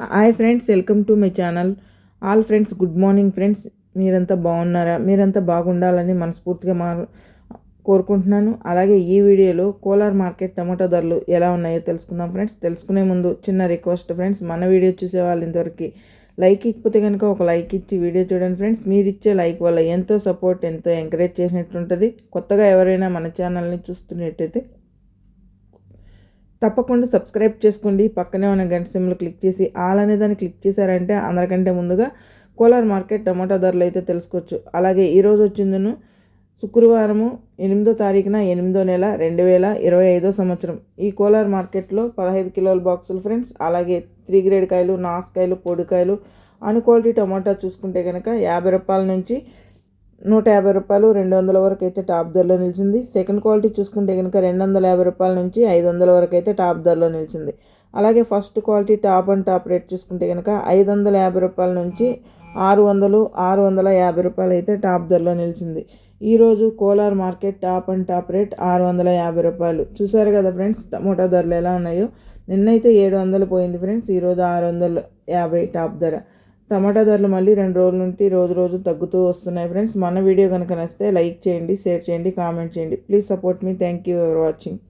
Hi friends welcome to my channel. All friends good morning friends. మీరంతా బాగున్నారా? మీరంతా బాగుండాలని మనస్ఫూర్తిగా మా కోరుకుంటున్నాను. అలాగే ఈ వీడియోలో కోలార్ మార్కెట్ టమాటో ధరలు ఎలా ఉన్నాయో తెలుసుకుందాం ఫ్రెండ్స్. తెలుసుకునే ముందు చిన్న రిక్వెస్ట్ ఫ్రెండ్స్ మన వీడియో చూసే వాళ్ళు ఇంతవరకు లైక్ ఇకపోతే కనుక ఒక లైక్ ఇచ్చి వీడియో చూడండి ఫ్రెండ్స్. మీరు ఇచ్చే లైక్ వల్ల ఎంతో సపోర్ట్ ఎంతో ఎంకరేజ్ చేసినట్టుంటుంది. కొత్తగా ఎవరైనా మన ఛానల్ని చూస్తున్నట్టయితే తప్పకుండా సబ్స్క్రైబ్ చేసుకోండి. పక్కనే ఉన్న గంట సిమ్లు క్లిక్ చేసి ఆల్ అనే దాన్ని క్లిక్ చేశారంటే అందరికంటే ముందుగా కోలార్ మార్కెట్ టమాటా ధరలు అయితే తెలుసుకోవచ్చు. అలాగే ఈరోజు వచ్చిందను శుక్రవారము ఎనిమిదో తారీఖున ఎనిమిదో నెల రెండు వేల ఇరవై ఐదో సంవత్సరం. ఈ కోలార్ మార్కెట్లో పదహైదు కిలోల బాక్సులు ఫ్రెండ్స్ అలాగే త్రీ గ్రేడ్ కాయలు నాసుకాయలు పొడికాయలు అను క్వాలిటీ టమాటా చూసుకుంటే కనుక యాభై రూపాయల నుంచి నూట యాభై రూపాయలు రెండు వందల వరకు అయితే టాప్ ధరలో నిలిచింది. సెకండ్ క్వాలిటీ చూసుకుంటే కనుక రెండు వందల యాభై రూపాయల నుంచి ఐదు వందల వరకు అయితే టాప్ ధరలో నిలిచింది. అలాగే first quality top and top rate చూసుకుంటే కనుక ఐదు వందల యాభై రూపాయల నుంచి ఆరు వందలు ఆరు వందల యాభై రూపాయలు అయితే టాప్ ధరలో నిలిచింది. ఈరోజు Kolar market top and top rate ఆరు వందల యాభై రూపాయలు. చూసారు కదా ఫ్రెండ్స్ టమోటా ధరలు ఎలా ఉన్నాయో? నిన్నైతే ఏడు వందలు పోయింది ఫ్రెండ్స్ ఈరోజు ఆరు వందల యాభై టాప్ ధర. టమాటా ధరలు మళ్ళీ రెండు రోజుల నుండి రోజు రోజు తగ్గుతూ వస్తున్నాయి ఫ్రెండ్స్. మన వీడియో కనుక నచ్చితే లైక్ చేయండి షేర్ చేయండి కామెంట్ చేయండి. Please support me. Thank you for watching.